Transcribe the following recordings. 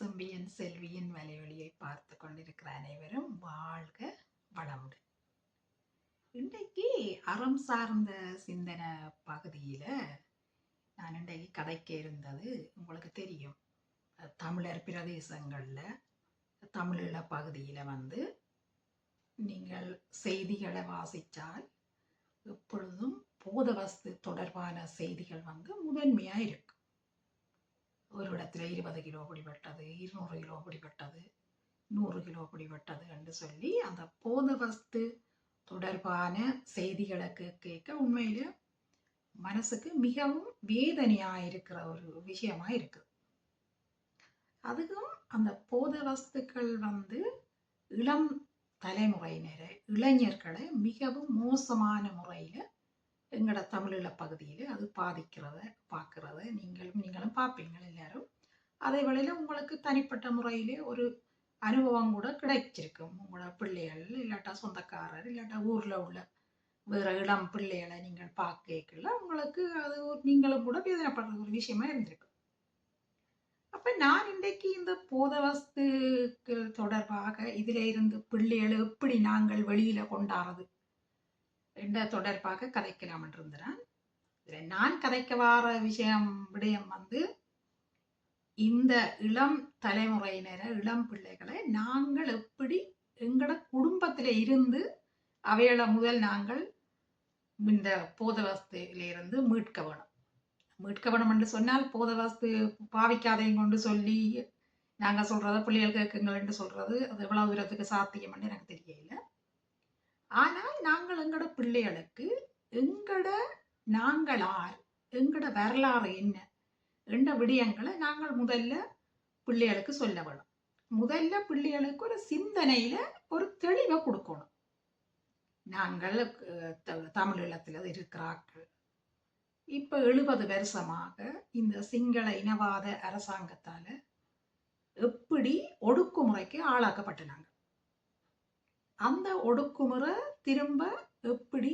செம்பியன் செல்வியின் வலையொலியை பார்த்து கொண்டிருக்கிற அனைவரும் வாழ்க வளமுடன். இன்றைக்கு அறம் சார்ந்த சிந்தனை பகுதியில் நான் இன்றைக்கு கதைக்க இருந்தது உங்களுக்கு தெரியும். தமிழர் பிரதேசங்களில் தமிழீழ பகுதியில் வந்து நீங்கள் செய்திகளை வாசித்தால் எப்பொழுதும் போதவஸ்து தொடர்பான செய்திகள் வந்து முதன்மையாக இருக்கும். ஒரு இடத்துல இருபது கிலோ பிடிபட்டது இருநூறு கிலோ பிடிபட்டது நூறு கிலோ பிடிபட்டது என்று சொல்லி அந்த போதவஸ்து தொடர்பான செய்திகளை கேட்க உண்மையில மனசுக்கு மிகவும் வேதனையாக இருக்கிற ஒரு விஷயமா இருக்குது அதுவும் அந்த போத வஸ்துக்கள் வந்து இளம் தலைமுறையினரை இளைஞர்களை மிகவும் மோசமான முறையில் எங்களோட தமிழீழ பகுதியில் அது பாதிக்கிறத பார்க்குறத நீங்களும் நீங்களும் பார்ப்பீங்க எல்லாரும். அதே வேளையில் உங்களுக்கு தனிப்பட்ட முறையிலே ஒரு அனுபவம் கூட கிடைச்சிருக்கும். உங்களோட பிள்ளைகள் இல்லாட்டா சொந்தக்காரர் இல்லாட்டா ஊரில் உள்ள வேறு இளம் பிள்ளைகளை நீங்கள் பார்க்கல உங்களுக்கு அது நீங்களும் கூட வேதனைப்படுற ஒரு விஷயமா இருந்திருக்கு. அப்போ நான் இன்றைக்கு இந்த போதவஸ்துக்கள் தொடர்பாக இதில் இருந்து பிள்ளைகளை எப்படி நாங்கள் வெளியில் கொண்டாடுறது? என்ற தொடர்பாக கதைக்கலாம் என்றிருந்தேன் இதில் நான் கதைக்க வார விஷயம் விடயம் வந்து இந்த இளம் தலைமுறையினரை இளம் பிள்ளைகளை நாங்கள் எப்படி எங்களோட குடும்பத்தில் இருந்து அவைகளை முதல் நாங்கள் இந்த போதவஸ்திலிருந்து மீட்க வேணும். மீட்க வேணும் என்று சொன்னால் போதவஸ்து பாவிக்காதையும் கொண்டு சொல்லி நாங்கள் சொல்கிறத பிள்ளைகள் கேட்குங்கள் என்று சொல்கிறது அது எவ்வளோ தூரத்துக்கு சாத்தியம் எனக்கு தெரியல. ஆனால் நாங்கள் எங்களோட பிள்ளைகளுக்கு எங்கட நாங்கள் ஆர் எங்கட வரலாறு என்ன என்ற விடயங்களை நாங்கள் முதல்ல பிள்ளைகளுக்கு சொல்ல வேணும். முதல்ல பிள்ளைகளுக்கு ஒரு சிந்தனையில ஒரு தெளிவை கொடுக்கணும். நாங்கள் தமிழீழத்தில் இருக்கிறார்கள். இப்போ எழுபது வருஷமாக இந்த சிங்கள இனவாத அரசாங்கத்தால் எப்படி ஒடுக்குமுறைக்கு ஆளாக்கப்பட்டனாங்க. அந்த ஒடுக்குமுறை திரும்ப எப்படி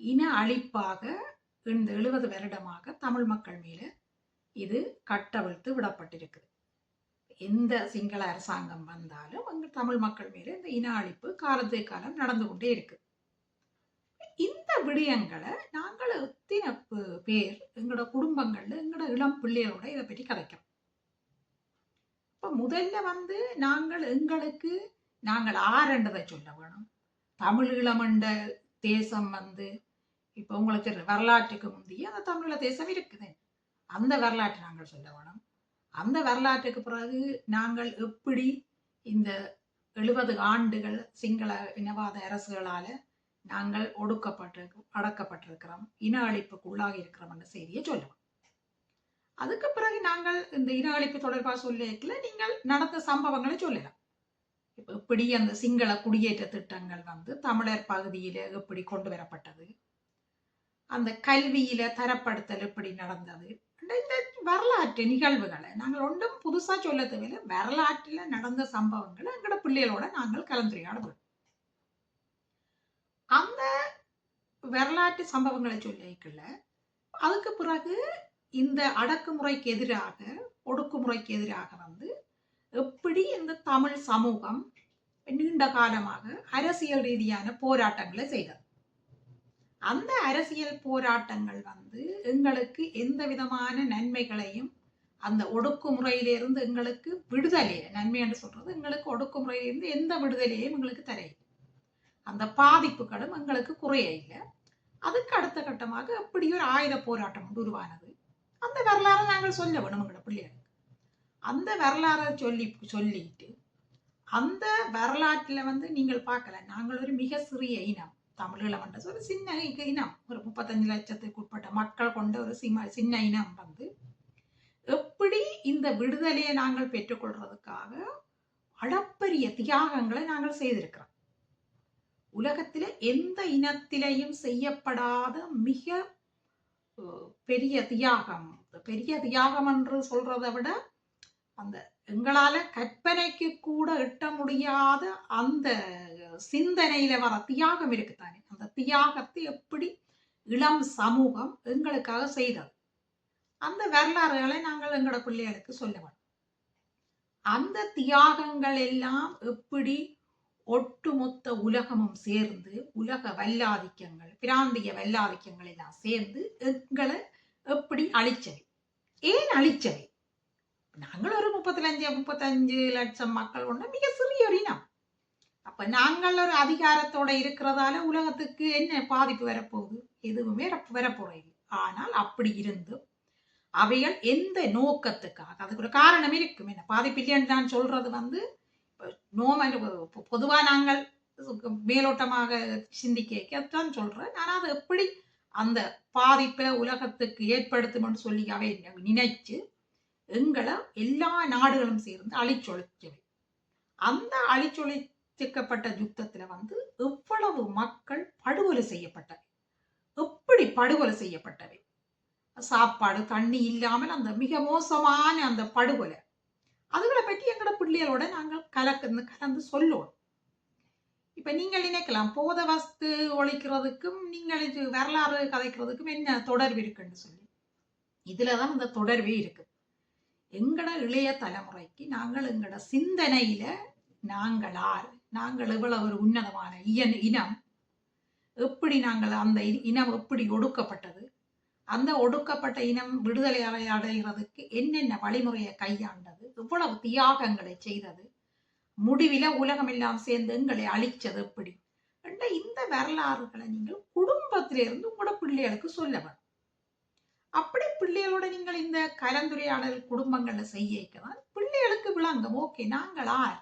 இன அழிப்பாக இந்த எழுபது வருடமாக தமிழ் மக்கள் மேலே இது கட்டவிழ்த்து விடப்பட்டிருக்குது. எந்த சிங்கள அரசாங்கம் வந்தாலும் அங்கு தமிழ் மக்கள் மேலே இந்த இன அழிப்பு காலத்தே காலம் நடந்து கொண்டே இருக்கு. இந்த விடயங்களை நாங்கள் எத்தின பேர் எங்களோட குடும்பங்கள்ல எங்களோட இளம் பிள்ளைகளோட இதை பற்றி கதைக்கிறோம். இப்ப முதல்ல வந்து நாங்கள் எங்களுக்கு நாங்கள் ஆரண்டதை சொல்ல வேணும். தமிழீழமண்ட தேசம் வந்து இப்போ உங்களுக்கு வரலாற்றுக்கு முந்தைய அந்த தமிழ தேசம் இருக்குது. அந்த வரலாற்றை நாங்கள் சொல்ல வேணும். அந்த வரலாற்றுக்கு பிறகு நாங்கள் எப்படி இந்த எழுபது ஆண்டுகள் சிங்கள இனவாத அரசுகளால நாங்கள் ஒடுக்கப்பட்டு அடக்கப்பட்டிருக்கிறோம் இன அழிப்புக்கு உள்ளாகி இருக்கிறோம் என்ற செய்தியை சொல்லுவோம் அதுக்கு பிறகு நாங்கள் இந்த இன அழிப்பு தொடர்பாக சொல்லியிருக்கல நீங்கள் நடந்த சம்பவங்களை சொல்லலாம். எப்படி அந்த சிங்கள குடியேற்ற திட்டங்கள் வந்து தமிழர் பகுதியில எப்படி கொண்டு வரப்பட்டது. அந்த கல்வியில தரப்படுத்தல் எப்படி நடந்தது. இந்த வரலாற்று நிகழ்வுகளை நாங்கள் ஒன்றும் புதுசா சொல்ல தேவையில்லை. வரலாற்றில் நடந்த சம்பவங்களை எங்களோட பிள்ளைகளோட நாங்கள் கலந்துரையாடுவோம். அந்த வரலாற்று சம்பவங்களை சொல்லிக்கல. அதுக்கு பிறகு இந்த அடக்குமுறைக்கு எதிராக ஒடுக்குமுறைக்கு எதிராக வந்து எப்படி இந்த தமிழ் சமூகம் நீண்ட காலமாக அரசியல் ரீதியான போராட்டங்களை செய்தது? அந்த அரசியல் போராட்டங்கள் வந்து எங்களுக்கு எந்த விதமான நன்மைகளையும் அந்த ஒடுக்குமுறையிலிருந்து எங்களுக்கு விடுதலையை நன்மை என்று சொல்றது எங்களுக்கு ஒடுக்குமுறையிலிருந்து எந்த விடுதலையும் எங்களுக்கு தரையில்லை அந்த பாதிப்புகளும் எங்களுக்கு குறைய இல்லை அதுக்கு அடுத்த கட்டமாக எப்படி ஒரு ஆயுத போராட்டம் உருவானது. அந்த வரலாறு நாங்கள் சொல்ல வேணும் எங்களோட பிள்ளைகள். அந்த வரலாறை சொல்லி சொல்லிட்டு அந்த வரலாற்றில் வந்து நீங்கள் பார்க்கல. நாங்கள் ஒரு மிக சிறிய இனம். தமிழீழம் என்ற ஒரு சின்ன இனம். ஒரு முப்பத்தஞ்சு லட்சத்துக்கு உட்பட்ட மக்கள் கொண்ட ஒரு சிம சின்ன இனம் வந்து எப்படி இந்த விடுதலையை நாங்கள் பெற்றுக்கொள்றதுக்காக அளப்பரிய தியாகங்களை நாங்கள் செய்திருக்கிறோம். உலகத்தில் எந்த இனத்திலையும் செய்யப்படாத மிக பெரிய தியாகம். பெரிய தியாகம் என்று சொல்றதை விட அந்த எங்களால கற்பனைக்கு கூட எட்ட முடியாத அந்த சிந்தனையில வர தியாகம் இருக்குத்தானே? அந்த தியாகத்தை எப்படி இளம் சமூகம் எங்களுக்காக செய்தது? அந்த வரலாறுகளை நாங்கள் எங்களோட பிள்ளைகளுக்கு சொல்ல அந்த தியாகங்கள் எல்லாம் எப்படி ஒட்டுமொத்த உலகமும் சேர்ந்து உலக வல்லாதிக்கங்கள் பிராந்திய வல்லாதிக்கங்கள் எல்லாம் சேர்ந்து எங்களை எப்படி அழிச்சவை ஏன் அழிச்சவை நாங்கள் ஒரு முப்பத்தஞ்சு முப்பத்தஞ்சு லட்சம் மக்கள் கொண்ட மிக சிறிய ஒரு இனம். அப்ப நாங்கள் ஒரு அதிகாரத்தோட இருக்கிறதால உலகத்துக்கு என்ன பாதிப்பு வரப்போகுது? எதுவுமே வரப்- வரப்போறது ஆனால் அப்படி இருந்தும் அவைகள் எந்த நோக்கத்துக்காக அதுக்கு ஒரு காரணம் இருக்கும். என்ன பாதிப்பு இல்லைன்னு நான் சொல்றது வந்து நோமல் பொதுவாக நாங்கள் மேலோட்டமாக சிந்திக்க அதுதான் சொல்றேன். நான் அது எப்படி அந்த பாதிப்பை உலகத்துக்கு ஏற்படுத்தும்னு சொல்லி அவை நினைச்சு எங்களை எல்லா நாடுகளும் சேர்ந்து அழிச்சொழிச்சவை அந்த அழிச்சொழிச்சிக்கப்பட்ட யுத்தத்துல வந்து எவ்வளவு மக்கள் படுகொலை செய்யப்பட்டவை. எப்படி படுகொலை செய்யப்பட்டவை? சாப்பாடு தண்ணி இல்லாமல் அந்த மிக மோசமான அந்த படுகொலை. அதுகளை பற்றி எங்களோட பிள்ளைகளோட நாங்கள் கலக்கு கலந்து சொல்லுவோம். இப்ப நீங்கள் நினைக்கலாம் போத வஸ்து ஒழிக்கிறதுக்கும் நீங்கள் இது வரலாறு கதைக்கிறதுக்கும் என்ன தொடர்பு இருக்குன்னு சொல்லி. இதுலதான் இந்த தொடர்பே இருக்கு. எங்கட இளைய தலைமுறைக்கு நாங்கள் எங்கட சிந்தனையில நாங்களார் நாங்கள் இவ்வளவு ஒரு உன்னதமான இயன் இனம் எப்படி நாங்கள் அந்த இனம் எப்படி ஒடுக்கப்பட்டது? அந்த ஒடுக்கப்பட்ட இனம் விடுதலை அடைகிறதுக்கு என்னென்ன வழிமுறையை கையாண்டது? எவ்வளவு தியாகங்களை செய்தது? முடிவில் உலகம் எல்லாம் சேர்ந்து எங்களை அழிச்சது எப்படி? என்ற இந்த வரலாறுகளை நீங்கள் குடும்பத்திலிருந்து உங்களோட பிள்ளைகளுக்கு சொல்ல வேண்டும் அப்படி பிள்ளைகளோட நீங்கள் இந்த கலந்துரையாடல் குடும்பங்களில் செய்ய வைக்கலாம் பிள்ளைகளுக்கு விளங்கும். ஓகே நாங்கள் ஆர்.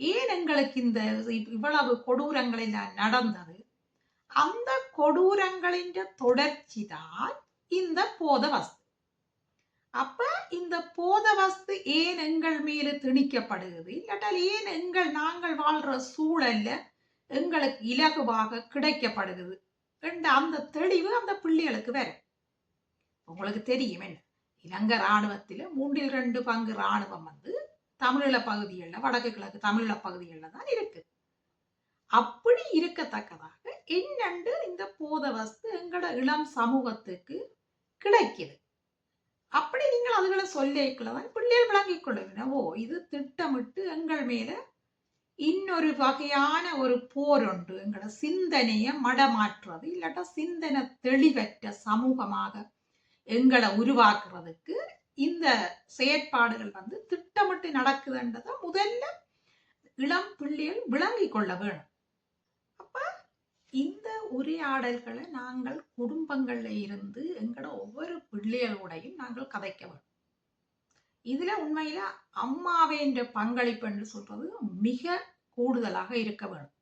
ஏன் எங்களுக்கு இந்த இவ்வளவு கொடூரங்கள் நடந்தது? அந்த கொடூரங்களின் தொடர்ச்சி தான் இந்த போத வஸ்து. அப்ப இந்த போத வஸ்து ஏன் எங்கள் மேல திணிக்கப்படுகிறது? இல்லாட்டால் ஏன் எங்கள் நாங்கள் வாழ்ற சூழல்ல எங்களுக்கு இலகுவாக கிடைக்கப்படுகிறது? என்ற அந்த தெளிவு அந்த பிள்ளைகளுக்கு வேற உங்களுக்கு தெரியும் என்ன? இலங்கை இராணுவத்தில் மூன்றில் ரெண்டு பங்கு ராணுவம் வந்து தமிழீழ பகுதிகளில் வடக்கு கிழக்கு தமிழீழ பகுதிகளில் தான் இருக்கு. அப்படி இருக்கத்தக்கதாக என்னண்டு இந்த போத வஸ்து எங்களோட இளம் சமூகத்துக்கு கிடைக்குது. அப்படி நீங்கள் அதுகளை சொல்லிக்கொள்ளதான் பிள்ளைகள் விளங்கிக் கொள்ளுங்க ஓ இது திட்டமிட்டு எங்கள் மேல இன்னொரு வகையான ஒரு போர் ஒன்று எங்களோட சிந்தனையை மடமாற்றுறது இல்லாட்டா சிந்தனை தெளிவற்ற சமூகமாக எங்களை உருவாக்குறதுக்கு இந்த செயற்பாடுகள் வந்து திட்டமிட்டு நடக்குதுன்றதை முதல்ல இளம் பிள்ளைகள் விளங்கி கொள்ள வேணும். அப்ப இந்த உரையாடல்களை நாங்கள் குடும்பங்கள்ல இருந்து எங்களோட ஒவ்வொரு பிள்ளைகளோடையும் நாங்கள் கதைக்க வேணும். இதுல உண்மையில அம்மாவேன்ற பங்களிப்பு என்று சொல்றது மிக கூடுதலாக இருக்க வேணும்.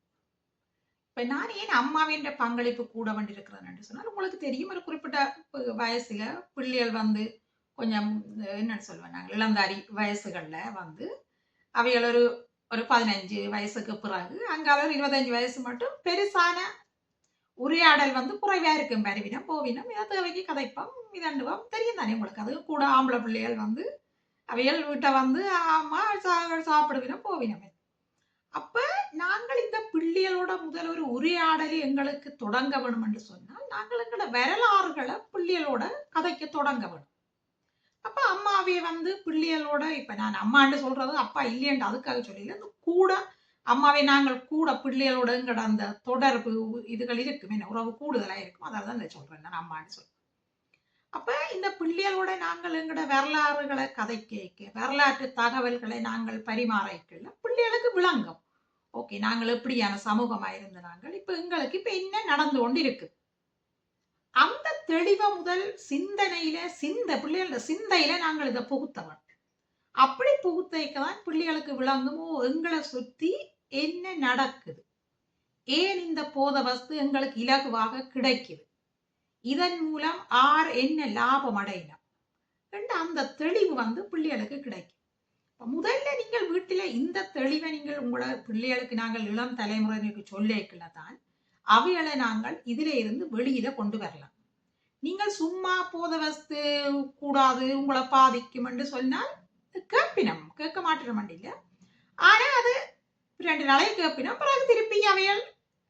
இப்ப நான் ஏன் அம்மாவின்ற பங்களிப்பு கூட வேண்டியிருக்கிறேன் என்று சொன்னால் உங்களுக்கு தெரியும் ஒரு குறிப்பிட்ட வயசுல பிள்ளைகள் வந்து கொஞ்சம் என்னன்னு சொல்லுவேன் நாங்கள் இளந்தாரி வயசுகளில் வந்து அவைகள் ஒரு ஒரு பதினஞ்சு வயசுக்கு பிறகு அங்கால ஒரு இருபத்தஞ்சு வயசு மட்டும் பெருசான உரையாடல் வந்து குறைவாக இருக்கும். வருவினம் போவினம் இதை தேவைக்கு கதைப்போம் இதண்டுவோம் தெரியும் தானே உங்களுக்கு? அது கூட ஆம்பளை பிள்ளைகள் வந்து அவைகள் வீட்டை வந்து அம்மா சாப்பிடுவினம் போவினம் அப்ப நாங்கள் இந்த பிள்ளைகளோட முதல் ஒரு உரையாடலை எங்களுக்கு தொடங்க வேணும் என்று சொன்னால் நாங்கள் எங்களோட வரலாறுகளை பிள்ளைகளோட கதைக்க தொடங்க வேணும். அப்ப அம்மாவே வந்து பிள்ளைகளோட இப்ப நான் அம்மான்னு சொல்றது அப்பா இல்லையண்டு அதுக்காக சொல்லல இந்த கூட அம்மாவை நாங்கள் கூட பிள்ளைகளோட எங்கட அந்த தொடர்பு இதுகள் இருக்கும் என்ன உறவு கூடுதலா இருக்கும். அதாவது தான் சொல்றேன் நான் அம்மான்னு சொல்றேன். அப்ப இந்த பிள்ளைகளோட நாங்கள் எங்களோட வரலாறுகளை கதை கேட்க வரலாற்று தகவல்களை நாங்கள் பரிமாறிக்கல பிள்ளைகளுக்கு விளங்கும். ஓகே நாங்கள் எப்படியான சமூகமாக இருந்த நாங்கள் இப்ப எங்களுக்கு இப்ப என்ன நடந்து கொண்டு இருக்கு அந்த தெளிவை முதல் சிந்தனையில சிந்த பிள்ளைகளோட சிந்தையில நாங்கள் இதை புகுத்தவன். அப்படி புகுத்தைக்கதான் பிள்ளைகளுக்கு விளங்குமோ எங்களை சுத்தி என்ன நடக்குது? ஏன் இந்த போத வஸ்து எங்களுக்கு இலகுவாக கிடைக்குது? இதன் மூலம் ஆர் என்ன லாபம் அடையலாம்? ரெண்டு அந்த தெளிவு வந்து பிள்ளைகளுக்கு கிடைக்கும். முதல்ல நீங்கள் வீட்டில் இந்த தெளிவை நீங்கள் உங்களோட பிள்ளைகளுக்கு நாங்கள் இளம் தலைமுறையினருக்கு சொல்லிக்கல தான் அவைகளை நாங்கள் இதில் இருந்து வெளியில கொண்டு வரலாம். நீங்கள் சும்மா போத வஸ்து கூடாது உங்களை பாதிக்கும் என்று சொன்னால் கேட்பினம் கேட்க மாட்டேற மாட்டீங்க. ஆனால் அது ரெண்டு நாளைக்கு கேட்பினோம் பிறகு திருப்பி அவைகள்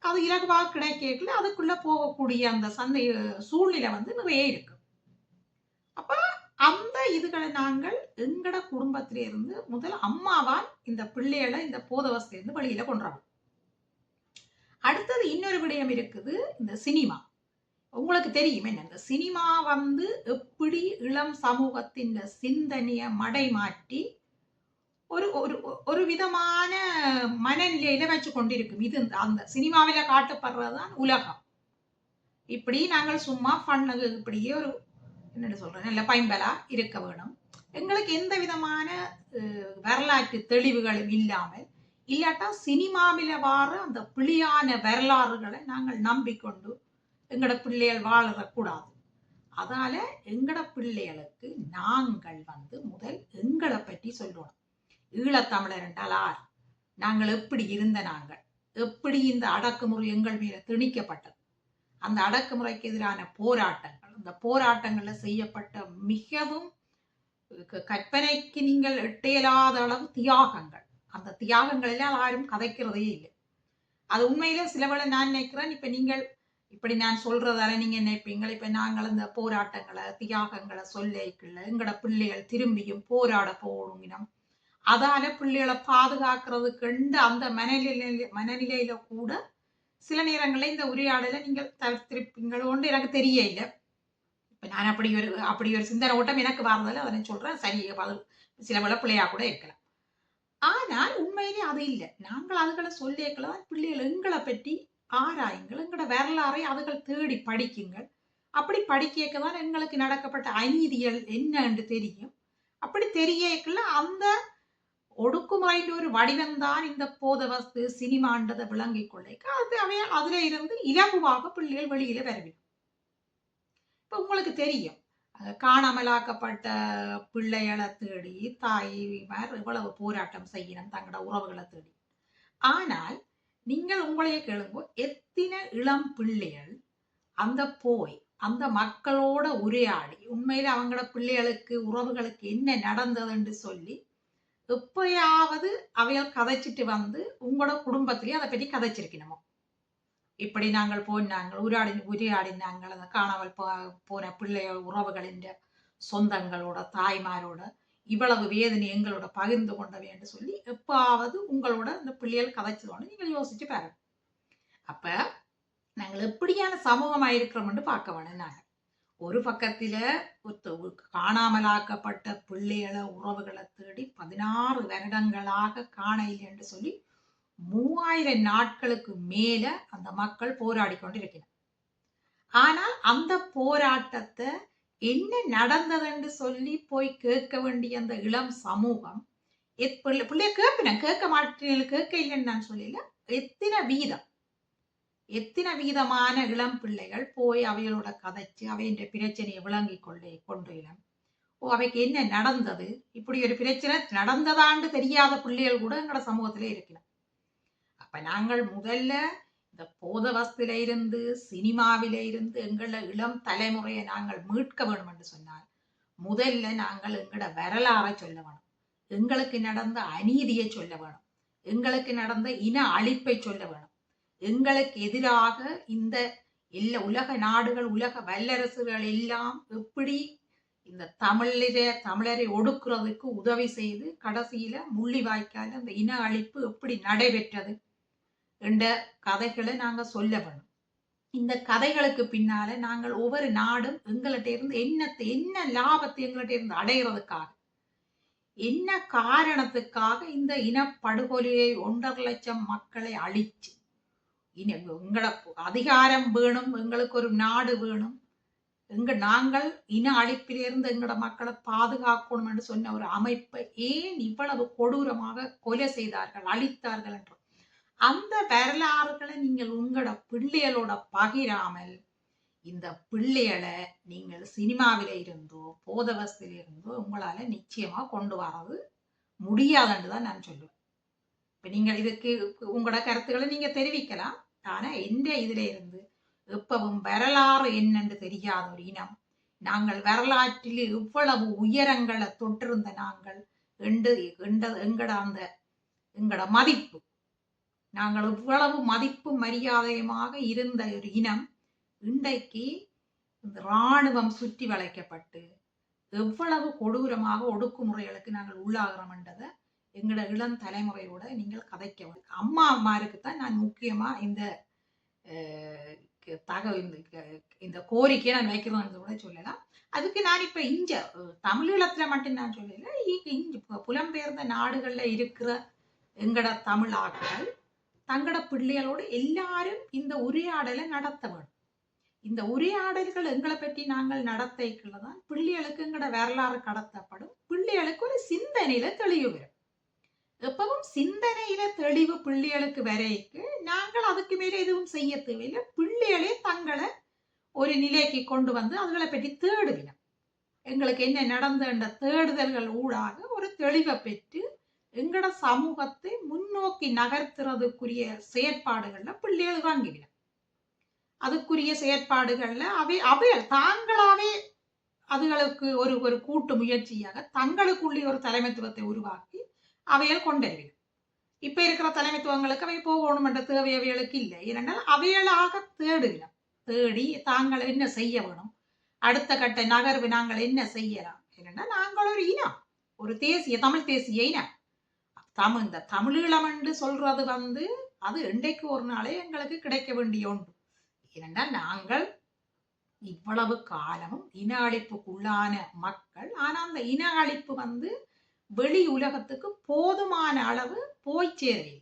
அது இலகுவாக கிடைக்கல அதுக்குள்ள போகக்கூடிய அந்த சந்தை சூழ்நிலை வந்து நிறைய இருக்கு. அப்ப அந்த இதுகளை நாங்கள் எங்கட குடும்பத்திலிருந்து முதல் அம்மாவால் இந்த பிள்ளைகளை இந்த போதவஸ்திலிருந்து வெளியில கொண்டுறோம் அடுத்தது இன்னொரு விடயம் இருக்குது இந்த சினிமா. உங்களுக்கு தெரியும் என்ன இந்த சினிமா வந்து எப்படி இளம் சமூகத்தின் சிந்தனைய மடை மாற்றி ஒரு ஒரு ஒரு விதமான மனநிலையில வச்சு கொண்டிருக்கும் இது இந்த- அந்த சினிமாவில காட்டப்படுறதுதான் உலகம். இப்படி நாங்கள் சும்மா பண்ணது இப்படியே ஒரு என்னன்னு சொல்றேன் நல்ல பயன்பலா இருக்க வேணும். எங்களுக்கு எந்த விதமான வரலாற்று தெளிவுகளும் இல்லாமல் இல்லாட்டா சினிமாவில வார அந்த பிளியான வரலாறுகளை நாங்கள் நம்பிக்கொண்டு எங்களோட பிள்ளைகள் வாழக்கூடாது அதால எங்களோட பிள்ளைகளுக்கு நாங்கள் வந்து முதல் எங்களை பற்றி சொல்லணும். ஈழத்தமிழர் என்றால் ஆர். நாங்கள் எப்படி இருந்த நாங்கள்? எப்படி இந்த அடக்குமுறை எங்கள் மீது திணிக்கப்பட்டது? அந்த அடக்குமுறைக்கு எதிரான போராட்டங்கள் அந்த போராட்டங்களில் செய்யப்பட்ட மிகவும் கற்பனைக்கு நீங்கள் எட்டையலாத அளவு தியாகங்கள். அந்த தியாகங்கள் எல்லாம் யாரும் கதைக்கிறதே இல்லை. அது உண்மையில சிலவளை நான் நினைக்கிறேன் இப்ப நீங்கள் இப்படி நான் சொல்றதால நீங்க நினைப்பீங்க. இப்ப நாங்கள் இந்த போராட்டங்களை தியாகங்களை சொல்லிக்கல எங்களோட பிள்ளைகள் திரும்பியும் போராட போகணும் அதால பிள்ளைகளை பாதுகாக்கிறதுக்கு அந்த மனநிலை மனநிலையில கூட சில நேரங்களில் இந்த உரையாடலை நீங்கள் தவிர்த்திருப்பீங்களோன்னு எனக்கு தெரிய இல்லை இப்போ நான் அப்படி ஒரு அப்படி ஒரு சிந்தனை ஓட்டம் எனக்கு வரதில்ல அதை சொல்கிறேன் சரி அது சில வேலை பிள்ளையாக கூட இருக்கலாம். ஆனால் உண்மையிலே அது இல்லை. நாங்கள் அதுகளை சொல்லிக்கலாம் பிள்ளைகள் எங்களை பற்றி ஆராயுங்கள். எங்களோட வரலாறை அதுகள் தேடி படிக்குங்கள். அப்படி படிக்க தான் எங்களுக்கு நடக்கப்பட்ட அநீதிகள் என்னன்னு தெரியும். அப்படி தெரியக்குள்ள அந்த ஒடுக்குமுறையின் ஒரு வடிவம்தான் இந்த போத வஸ்து சினிமான்றதை விளங்கிக் கொள்ளைக்கு. அது அவைய அதுல இருந்து இலகுவாக பிள்ளைகள் வெளியில வரவிடும். இப்ப உங்களுக்கு தெரியும். காணாமலாக்கப்பட்ட பிள்ளைகளை தேடி தாய்மார் இவ்வளவு போராட்டம் செய்யணும் தங்களோட உறவுகளை தேடி. ஆனால் நீங்கள் உங்களையே கேளுங்க எத்தனை இளம் பிள்ளைகள் அந்த போய் அந்த மக்களோட உரையாடி உண்மையில அவங்களோட பிள்ளைகளுக்கு உறவுகளுக்கு என்ன நடந்ததுன்னு சொல்லி எப்பயாவது அவையால் கதைச்சிட்டு வந்து உங்களோட குடும்பத்திலேயே அதை பற்றி கதைச்சிருக்கணுமோ? இப்படி நாங்கள் போனாங்க உரையாடி உரையாடினாங்கள் அந்த காணாமல் போ- போன பிள்ளை உறவுகளின் சொந்தங்களோட தாய்மாரோட இவ்வளவு வேதனை எங்களோட பகிர்ந்து கொண்டவை என்று சொல்லி எப்பாவது உங்களோட இந்த பிள்ளைகள் கதைச்சதோன்னு நீங்கள் யோசிச்சு பாருங்க அப்ப நாங்கள் எப்படியான சமூகமா இருக்கிறோம்னு பார்க்க வேணும் நாங்கள். ஒரு பக்கத்தில் காணாமலாக்கப்பட்ட பிள்ளைகளை உறவுகளை தேடி பதினாறு வருடங்களாக காண இல்லை என்று சொல்லி மூவாயிரம் நாட்களுக்கு மேல அந்த மக்கள் போராடி கொண்டிருக்கிறார். ஆனால் அந்த போராட்டத்தை என்ன நடந்ததுன்னு சொல்லி போய் கேட்க வேண்டிய அந்த இளம் சமூகம் பிள்ளை பிள்ளைய கேட்பினேன் கேட்க மாட்டேன் கேட்க இல்லைன்னு நான் சொல்லல எத்தனை வீதம் எத்தனை விதமான இளம் பிள்ளைகள் போய் அவைகளோட கதைச்சு அவையின் பிரச்சனையை விளங்கி கொள்ளே கொண்டு இளம். ஓ அவைக்கு என்ன நடந்தது? இப்படி ஒரு பிரச்சனை நடந்ததாண்டு தெரியாத பிள்ளைகள் கூட எங்களோட சமூகத்திலே இருக்கலாம். அப்ப நாங்கள் முதல்ல இந்த போத வஸ்தில இருந்து சினிமாவில இருந்து எங்கள இளம் தலைமுறையை நாங்கள் மீட்க வேணும் என்று சொன்னால் முதல்ல நாங்கள் எங்களோட வரலாறை சொல்ல வேணும். எங்களுக்கு நடந்த அநீதியை சொல்ல வேணும். எங்களுக்கு நடந்த இன அழிப்பை சொல்ல வேணும். எங்களுக்கு எதிராக இந்த எல்லா உலக நாடுகள் உலக வல்லரசுகள் எல்லாம் எப்படி இந்த தமிழரை தமிழரை ஒடுக்குறதுக்கு உதவி செய்து கடைசியில முள்ளிவாய்க்கால அந்த இன அழிப்பு எப்படி நடைபெற்றது என்ற கதைகளை நாங்க சொல்ல வேணும். இந்த கதைகளுக்கு பின்னால நாங்கள் ஒவ்வொரு நாடும் எங்கள்கிட்ட இருந்து என்னத்தை என்ன லாபத்தை எங்கள்கிட்ட இருந்து அடைகிறதுக்காக என்ன காரணத்துக்காக இந்த இனப்படுகொலையை ஒன்றரை லட்சம் மக்களை அழிச்சு இனி எங்களை அதிகாரம் வேணும் எங்களுக்கு ஒரு நாடு வேணும். எங்க நாங்கள் இன அழிப்பிலிருந்து எங்களோட மக்களை பாதுகாக்கணும் என்று சொன்ன ஒரு அமைப்பை ஏன் இவ்வளவு கொடூரமாக கொலை செய்தார்கள் அழித்தார்கள் என்று? அந்த வரலாறுகளை நீங்கள் உங்களோட பிள்ளைகளோட பகிராமல் இந்த பிள்ளைகளை நீங்கள் சினிமாவில இருந்தோ போதவசத்தில இருந்தோ உங்களால நிச்சயமா கொண்டு வரது முடியாதுன்னு தான் நான் சொல்லுவேன். இப்போ நீங்கள் இதுக்கு உங்களோட கருத்துக்களை நீங்கள் தெரிவிக்கலாம். ஆனால் எந்த இதில் இருந்து எப்பவும் வரலாறு என்னென்று தெரியாத ஒரு இனம். நாங்கள் வரலாற்றில் இவ்வளவு உயரங்களை தொட்டிருந்த நாங்கள் எண்டு எண்ட எங்கட அந்த எங்கட மதிப்பு. நாங்கள் இவ்வளவு மதிப்பு மரியாதையுமாக இருந்த ஒரு இனம் இன்றைக்கு இந்த இராணுவம் சுற்றி வளைக்கப்பட்டு எவ்வளவு கொடூரமாக ஒடுக்குமுறைகளுக்கு நாங்கள் உள்ளாகிறோம்ன்றதை எங்களோட இளம் தலைமுறையோட நீங்கள் கதைக்க அம்மா அம்மாருக்கு தான் நான் முக்கியமாக இந்த க- தக இந்த இந்த கோரிக்கையை நான் வைக்கிறேன் கூட சொல்லலாம். அதுக்கு நான் இப்போ இஞ்ச தமிழீழத்தில் மட்டும் நான் சொல்லல. இஞ்சி புலம்பெயர்ந்த நாடுகளில் இருக்கிற எங்களோட தமிழ் ஆட்கள் தங்களோட பிள்ளைகளோடு எல்லாரும் இந்த உரையாடலை நடத்த வேண்டும். இந்த உரையாடல்கள் எங்களை பற்றி நாங்கள் நடத்தைக்குள்ள தான் பிள்ளைகளுக்கு எங்களோட வரலாறு கடத்தப்படும். பிள்ளைகளுக்கு ஒரு சிந்தனையில தெளிவு வரும். எப்பவும் சிந்தனையில தெளிவு பிள்ளைகளுக்கு வரைக்கு நாங்கள் அதுக்கு மேல எதுவும் செய்ய தேவையில்லை பிள்ளைகளே தங்களை ஒரு நிலைக்கு கொண்டு வந்து அதுகளை பற்றி தேடுவினம் எங்களுக்கு என்ன நடந்த தேடுதல்கள் ஊடாக ஒரு தெளிவை பெற்று எங்களோட சமூகத்தை முன்னோக்கி நகர்த்துறதுக்குரிய செயற்பாடுகள்ல பிள்ளைகள் வாங்கிவிடும் அதுக்குரிய செயற்பாடுகள்ல அவை அவைகள் தாங்களாவே அதுகளுக்கு ஒரு ஒரு கூட்டு முயற்சியாக தங்களுக்குள்ளே ஒரு தலைமைத்துவத்தை உருவாக்கி அவைகள் கொண்டறிவிடும். இப்ப இருக்கிற தலைமைத்துவங்களுக்கு அவை போகணும் என்ற தேவை அவைகளுக்கு இல்லை. ஏனென்றால் அவைகளாக தேடுவிடும் தேடி தாங்கள் என்ன செய்ய வேணும்? அடுத்த கட்ட நகர்வு நாங்கள் என்ன செய்யலாம்? ஏனென்றால் நாங்கள் ஒரு இனம். ஒரு தேசிய தமிழ் தேசிய இனம். தமிழ் இந்த தமிழீழம் என்று சொல்றது வந்து அது இன்றைக்கு ஒரு நாளே எங்களுக்கு கிடைக்க வேண்டிய ஒன்று. ஏனென்றால் நாங்கள் இவ்வளவு காலமும் இன அழிப்புக்குள்ளான மக்கள். ஆனால் அந்த இன அழிப்பு வந்து வெளி உலகத்துக்கு போதுமான அளவு போய் சேரவில்லை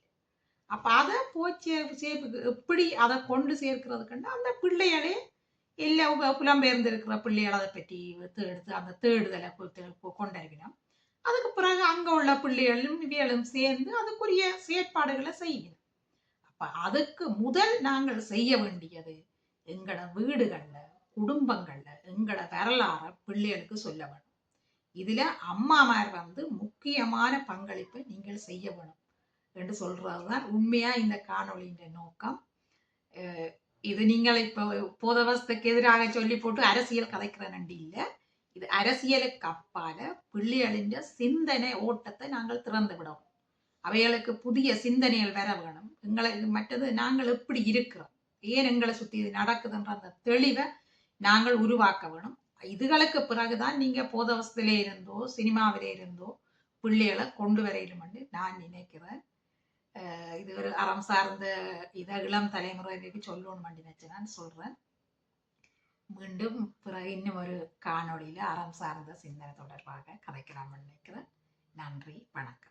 அப்போ அதை போய் சே எப்படி அதை கொண்டு சேர்க்கிறதுக்குன்னா அந்த பிள்ளைகளே இல்லை புலம்பெயர்ந்திருக்கிற பிள்ளைகள் அதை பற்றி எடுத்து அந்த தேடுதலை கொ- கொண்டறிவினோம் அதுக்கு பிறகு அங்கே உள்ள பிள்ளைகளும் இவைகளும் சேர்ந்து அதுக்குரிய செயற்பாடுகளை செய்யணும். அப்போ அதுக்கு முதல் நாங்கள் செய்ய வேண்டியது எங்களோட வீடுகளில் குடும்பங்களில் எங்களோட வரலாற பிள்ளைகளுக்கு சொல்ல வேணும். இதில் அம்மாமார் வந்து முக்கியமான பங்களிப்பை நீங்கள் செய்ய வேணும் என்று சொல்றதுதான் உண்மையாக இந்த காணொலியின் நோக்கம். இது நீங்கள் இப்போ போதவசத்துக்கு எதிராக சொல்லி போட்டு அரசியல் கலைக்கிற நண்டி இல்லை. இது அரசியலுக்கு அப்பால பிள்ளைகளின் சிந்தனை ஓட்டத்தை நாங்கள் திறந்து விடவும் அவைகளுக்கு புதிய சிந்தனைகள் வர வேணும். எங்களை மற்றது நாங்கள் எப்படி இருக்கிறோம்? ஏன் எங்களை சுற்றி இது நடக்குதுன்ற அந்த தெளிவை நாங்கள் உருவாக்க வேணும். இதுகளுக்கு பிறகுதான் நீங்க போதவசத்திலே இருந்தோ சினிமாவிலே இருந்தோ பிள்ளைகளை கொண்டு வரையிலும் நான் நினைக்கிறேன். இது ஒரு அறம் சார்ந்த இத இளம் தலைமுறைக்கு சொல்லணும்னு நினைச்சு நான் சொல்றேன். மீண்டும் பிறகு இன்னும் ஒரு காணொளியில அறம் சார்ந்த சிந்தனை தொடர்பாக கதைக்கலாம்னு நினைக்கிறேன். நன்றி வணக்கம்.